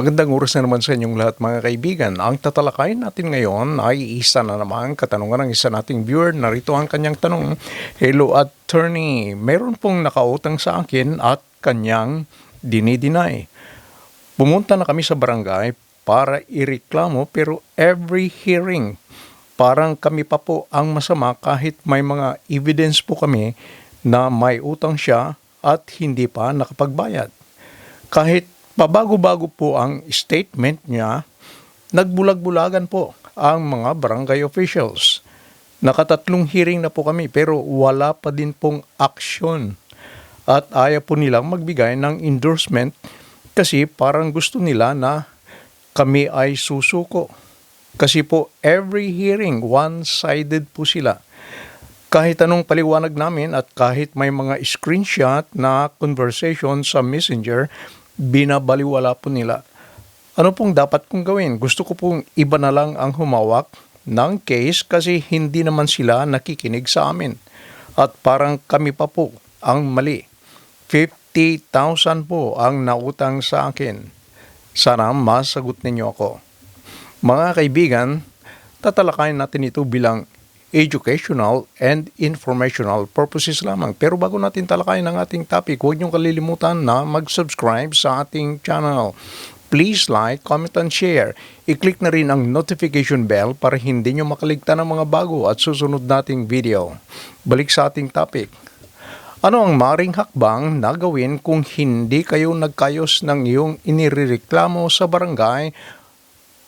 Magandang oras na naman sa inyong lahat mga kaibigan. Ang tatalakayin natin ngayon ay isa na naman katanungan ng isa nating viewer. Narito ang kanyang tanong. Hello attorney, meron pong nakautang sa akin at kanyang dinideny. Pumunta na kami sa barangay para ireklamo pero every hearing parang kami pa po ang masama kahit may mga evidence po kami na may utang siya at hindi pa nakapagbayad. Kahit pabago-bago po ang statement niya, nagbulag-bulagan po ang mga barangay officials. Nakatatlong hearing na po kami pero wala pa din pong aksyon. At ayaw po nilang magbigay ng endorsement kasi parang gusto nila na kami ay susuko. Kasi po every hearing, one-sided po sila. Kahit anong paliwanag namin at kahit may mga screenshot na conversation sa messenger, binabaliwala po nila. Ano pong dapat kong gawin? Gusto ko pong iba na lang ang humawak ng case kasi hindi naman sila nakikinig sa amin. At parang kami pa po ang mali. 50,000 po ang nautang sa akin. Sana masagot ninyo ako. Mga kaibigan, tatalakayin natin ito bilang educational and informational purposes lamang. Pero bago natin talakayin ang ating topic, huwag niyong kalilimutan na mag-subscribe sa ating channel. Please like, comment, and share. I-click na rin ang notification bell para hindi nyo makaligtan ng mga bago at susunod nating video. Balik sa ating topic. Ano ang maring hakbang na gawin kung hindi kayo nagkayos ng iyong inireklamo sa barangay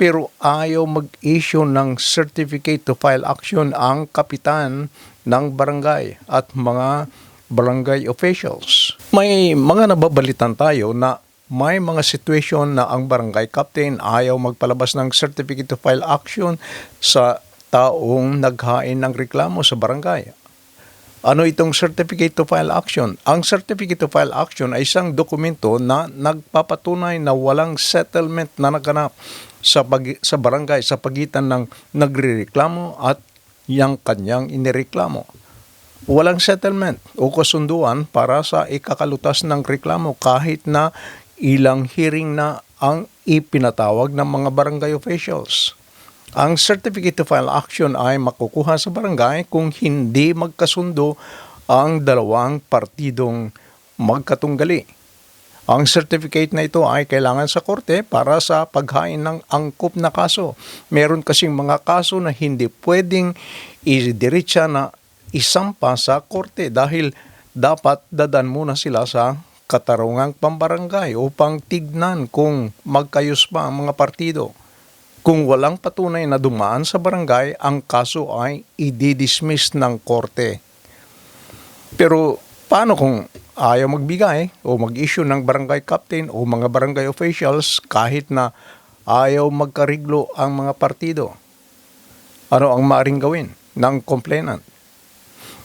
pero ayaw mag-issue ng certificate to file action ang kapitan ng barangay at mga barangay officials. May mga nababalitan tayo na may mga situation na ang barangay captain ayaw magpalabas ng certificate to file action sa taong naghain ng reklamo sa barangay. Ano itong certificate to file action? Ang certificate to file action ay isang dokumento na nagpapatunay na walang settlement na naganap sa, pag, sa barangay sa pagitan ng nagrereklamo at yang kanyang inireklamo. Walang settlement o kasunduan para sa ikakalutas ng reklamo kahit na ilang hearing na ang ipinatawag ng mga barangay officials. Ang certificate to file action ay makukuha sa barangay kung hindi magkasundo ang dalawang partidong magkatunggali. Ang certificate na ito ay kailangan sa korte para sa paghain ng angkop na kaso. Meron kasing mga kaso na hindi pwedeng idiretsa na isampa sa korte dahil dapat dadan muna sila sa katarungang pambarangay upang tignan kung magkayos pa ang mga partido. Kung walang patunay na dumaan sa barangay, ang kaso ay i-dismiss ng korte. Pero paano kung ayaw magbigay o mag-issue ng barangay captain o mga barangay officials kahit na ayaw magkariglo ang mga partido? Ano ang maaring gawin ng complainant?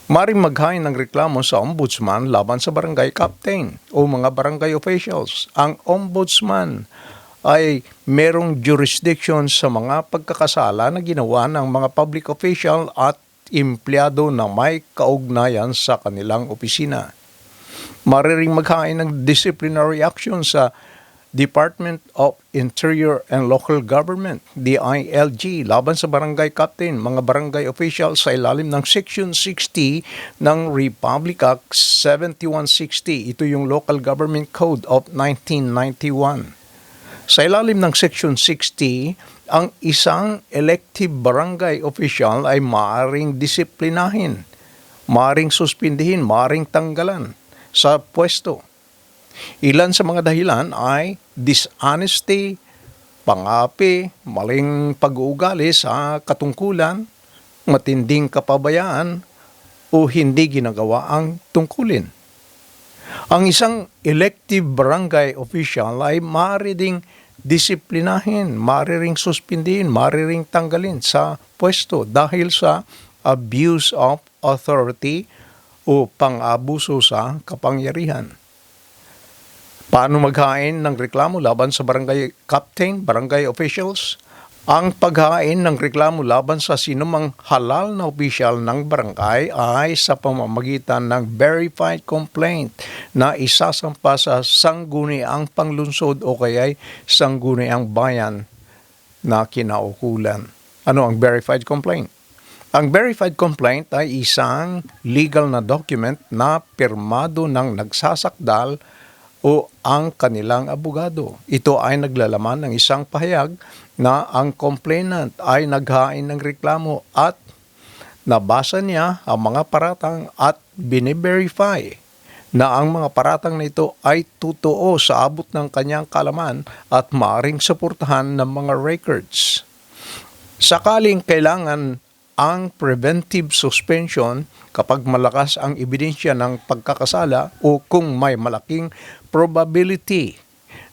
Maring maghain ng reklamo sa ombudsman laban sa barangay captain o mga barangay officials. Ang ombudsman ay merong jurisdiction sa mga pagkakasala na ginawa ng mga public official at empleyado na may kaugnayan sa kanilang opisina. Mariring maghain ng disciplinary action sa Department of Interior and Local Government, DILG, laban sa barangay captain, mga barangay officials sa ilalim ng Section 60 ng Republic Act 7160. Ito yung Local Government Code of 1991. Sa ilalim ng Section 60, ang isang elective barangay official ay maaring disiplinahin, maaring suspindihin, maaring tanggalan sa pwesto. Ilan sa mga dahilan ay dishonesty, pangapi, maling pag-uugali sa katungkulan, matinding kapabayaan, o hindi ginagawa ang tungkulin. Ang isang elective barangay official ay maaari ding disiplinahin, maaari ring suspindihin, maaari ring tanggalin sa pwesto dahil sa abuse of authority o pang-abuso sa kapangyarihan. Paano maghain ng reklamo laban sa barangay captain, barangay officials? Ang paghain ng reklamo laban sa sinumang halal na opisyal ng barangay ay sa pamamagitan ng verified complaint na isasampa sa sangguniang panglunsod o kaya'y sangguniang bayan na kinaukulan. Ano ang verified complaint? Ang verified complaint ay isang legal na document na pirmado ng nagsasakdal o ang kanilang abogado. Ito ay naglalaman ng isang pahayag na ang complainant ay naghain ng reklamo at nabasa niya ang mga paratang at bine-verify na ang mga paratang na ito ay totoo sa abot ng kanyang kalaman at maaring suportahan ng mga records. Sakaling kailangan ang preventive suspension kapag malakas ang ebidensya ng pagkakasala o kung may malaking probability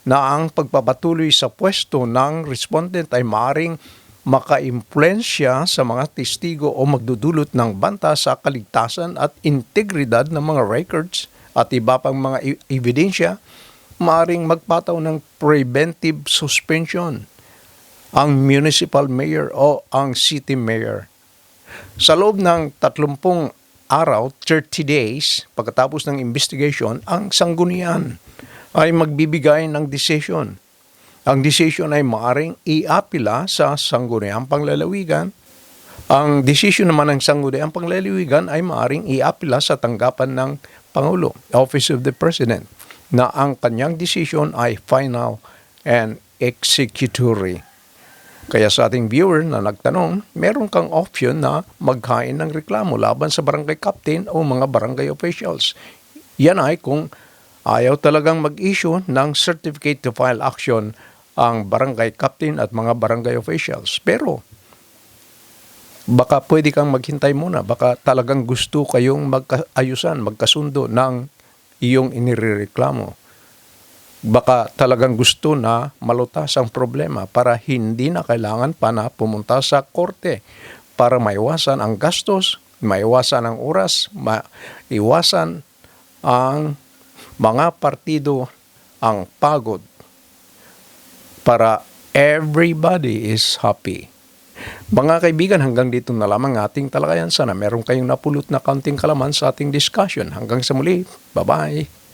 na ang pagpapatuloy sa pwesto ng respondent ay maaring makaimpluensya sa mga testigo o magdudulot ng banta sa kaligtasan at integridad ng mga records at iba pang mga e- ebidensya, maaring magpataw ng preventive suspension ang municipal mayor o ang city mayor. Sa loob ng 30 araw, 30 days, pagkatapos ng investigation, ang sanggunian ay magbibigay ng decision. Ang decision ay maaring iapila sa sangguniang panglalawigan. Ang decision naman ng sangguniang panglalawigan ay maaring iapila sa tanggapan ng Pangulo, Office of the President, na ang kanyang decision ay final and executory. Kaya sa ating viewer na nagtanong, meron kang option na maghain ng reklamo laban sa barangay captain o mga barangay officials. Yan ay kung ayaw talagang mag-issue ng certificate to file action ang barangay captain at mga barangay officials. Pero baka pwede kang maghintay muna. Baka talagang gusto kayong magkaayusan, magkasundo ng iyong inireklamo baka talagang gusto na malutas ang problema para hindi na kailangan pa na pumunta sa korte para maiwasan ang gastos, maiwasan ang oras, maiwasan ang mga partido ang pagod para everybody is happy. Mga kaibigan, hanggang dito na lamang ating talakayan. Sana meron kayong napulot na kaunting kalaman sa ating discussion. Hanggang sa muli. Bye-bye.